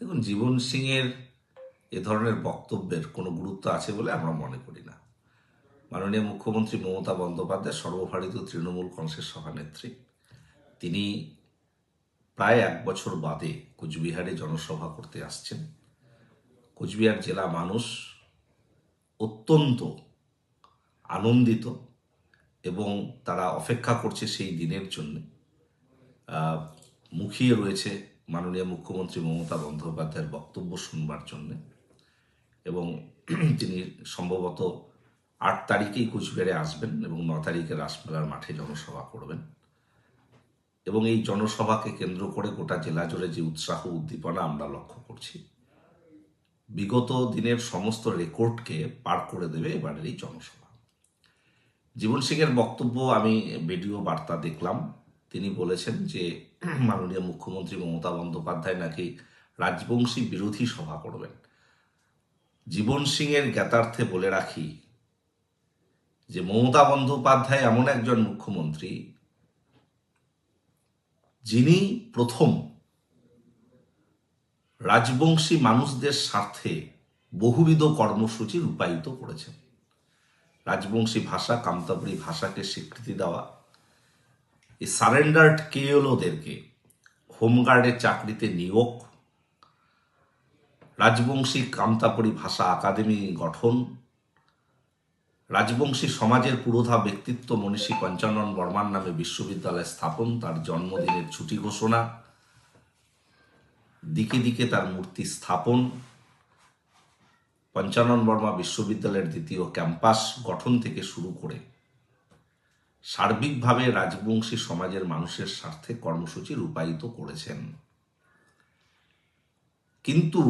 দেখুন, জীবন সিংয়ের এ ধরনের বক্তব্যের কোনো গুরুত্ব আছে বলে আমরা মনে করি না। মাননীয় মুখ্যমন্ত্রী মমতা বন্দ্যোপাধ্যায় সর্বভারতীয় তৃণমূল কংগ্রেসের সভানেত্রী। তিনি প্রায় এক বছর বাদে কোচবিহারে জনসভা করতে আসছেন। কোচবিহার জেলা মানুষ অত্যন্ত আনন্দিত এবং তারা অপেক্ষা করছে সেই দিনের জন্য। মুখিয়ে রয়েছে মাননীয় মুখ্যমন্ত্রী মমতা বন্দ্যোপাধ্যায়ের বক্তব্য শুনবার জন্য এবং তিনি সম্ভবত আট তারিখেই কুচবিহারে আসবেন এবং ন তারিখে রাসমেলার মাঠে জনসভা করবেন। এবং এই জনসভাকে কেন্দ্র করে গোটা জেলা জুড়ে যে উৎসাহ উদ্দীপনা আমরা লক্ষ্য করছি, বিগত দিনের সমস্ত রেকর্ডকে পার করে দেবে এবারের এই জনসভা। জীবন সিংয়ের বক্তব্য আমি ভিডিও বার্তা দেখলাম। তিনি বলেছেন যে মাননীয় মুখ্যমন্ত্রী মমতা বন্দ্যোপাধ্যায় নাকি রাজবংশী বিরোধী সভা করবেন। জীবন সিংয়ের জ্ঞাতার্থে বলে রাখি যে মমতা বন্দ্যোপাধ্যায় এমন একজন মুখ্যমন্ত্রী যিনি প্রথম রাজবংশী মানুষদের স্বার্থে বহুবিধ কর্মসূচি রূপায়িত করেছেন। রাজবংশী ভাষা কামতাপুরী ভাষাকে স্বীকৃতি দেওয়া এই সারেন্ডার্ড কেএলওদেরকে হোমগার্ডের চাকরিতে নিয়োগ, রাজবংশী কামতাপুরী ভাষা একাডেমি গঠন, রাজবংশী সমাজের পুরোধা ব্যক্তিত্ব মনীষী পঞ্চানন বর্মার নামে বিশ্ববিদ্যালয় স্থাপন, তার জন্মদিনের ছুটি ঘোষণা, দিকে দিকে তার মূর্তি স্থাপন, পঞ্চানন বর্মা বিশ্ববিদ্যালয়ের দ্বিতীয় ক্যাম্পাস গঠন থেকে শুরু করে সার্বিকভাবে রাজবংশী সমাজের মানুষের স্বার্থে কর্মসূচি রূপায়িত করেছেন। কিন্তু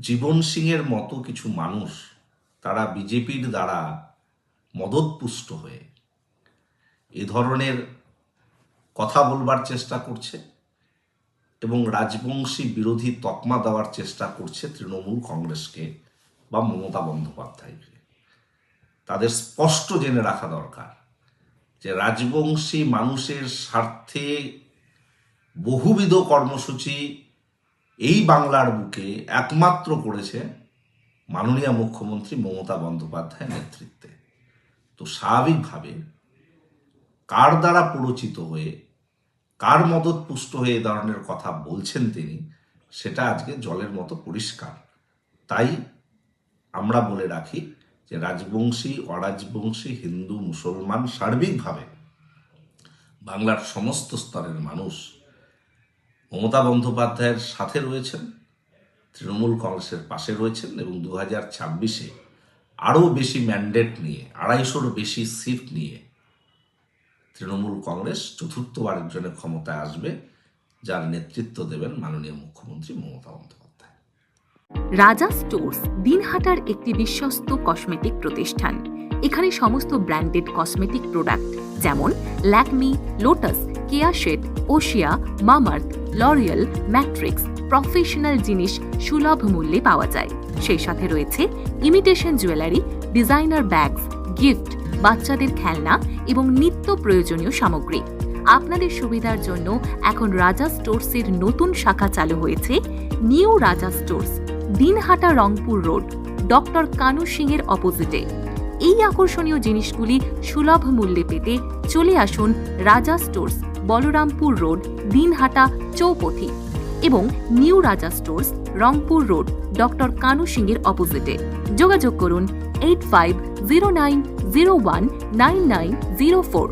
জীবন সিংয়ের মতো কিছু মানুষ তারা বিজেপির দ্বারা মদতপুষ্ট হয়ে এ ধরনের কথা বলবার চেষ্টা করছে এবং রাজবংশী বিরোধী তকমা দেওয়ার চেষ্টা করছে তৃণমূল কংগ্রেসকে বা মমতা বন্দ্যোপাধ্যায়কে। তাদের স্পষ্ট জেনে রাখা দরকার যে রাজবংশী মানুষের স্বার্থে বহুবিধ কর্মসূচি এই বাংলার বুকে একমাত্র করেছে মাননীয় মুখ্যমন্ত্রী মমতা বন্দ্যোপাধ্যায়ের নেতৃত্বে। তো স্বাভাবিকভাবে কার দ্বারা পরিচিত হয়ে, কার মদত পুষ্ট হয়ে এ ধরনের কথা বলছেন তিনি, সেটা আজকে জলের মতো পরিষ্কার। তাই আমরা বলে রাখি যে রাজবংশী, অরাজবংশী, হিন্দু, মুসলমান সার্বিকভাবে বাংলার সমস্ত স্তরের মানুষ মমতা বন্দ্যোপাধ্যায়ের সাথে রয়েছেন, তৃণমূল কংগ্রেসের পাশে রয়েছেন এবং দু হাজার ছাব্বিশে আরও বেশি ম্যান্ডেট নিয়ে, আড়াইশোর বেশি সিট নিয়ে তৃণমূল কংগ্রেস চতুর্থবারের জন্য ক্ষমতায় আসবে, যার নেতৃত্ব দেবেন মাননীয় মুখ্যমন্ত্রী মমতা বন্দ্যোপাধ্যায়। রাজা স্টোর্স দিনহাটার একটি বিশ্বস্ত কসমেটিক প্রতিষ্ঠান। এখানে সমস্ত ব্র্যান্ডেড কসমেটিক প্রোডাক্ট যেমন ল্যাকমি, লোটাস, কেয়া শেড, ওশিয়া, মামার্থ, লরিয়াল, ম্যাট্রিক্স প্রফেশনাল জিনিস সুলভ মূল্যে পাওয়া যায়। সেই সাথে রয়েছে imitation jewellery, designer bags, gift, বাচ্চাদের খেলনা এবং নিত্য প্রয়োজনীয় সামগ্রী। আপনাদের সুবিধার জন্য এখন রাজা স্টোর্সের নতুন শাখা চালু হয়েছে new Raja stores. Dinhata Rangpur road, doctor Kanu Singh এর অপোজিটে এই আকর্ষণীয় জিনিসগুলি সুলভ মূল্যে পেতে চলে আসুন রাজা স্টোর্স, বলরামপুর রোড, দিনহাটা চৌপথি এবং new Raja stores, Rangpur road, doctor Kanu Singh এর অপোজিটে যোগাযোগ করুন eight five zero nine zero one nine nine zero four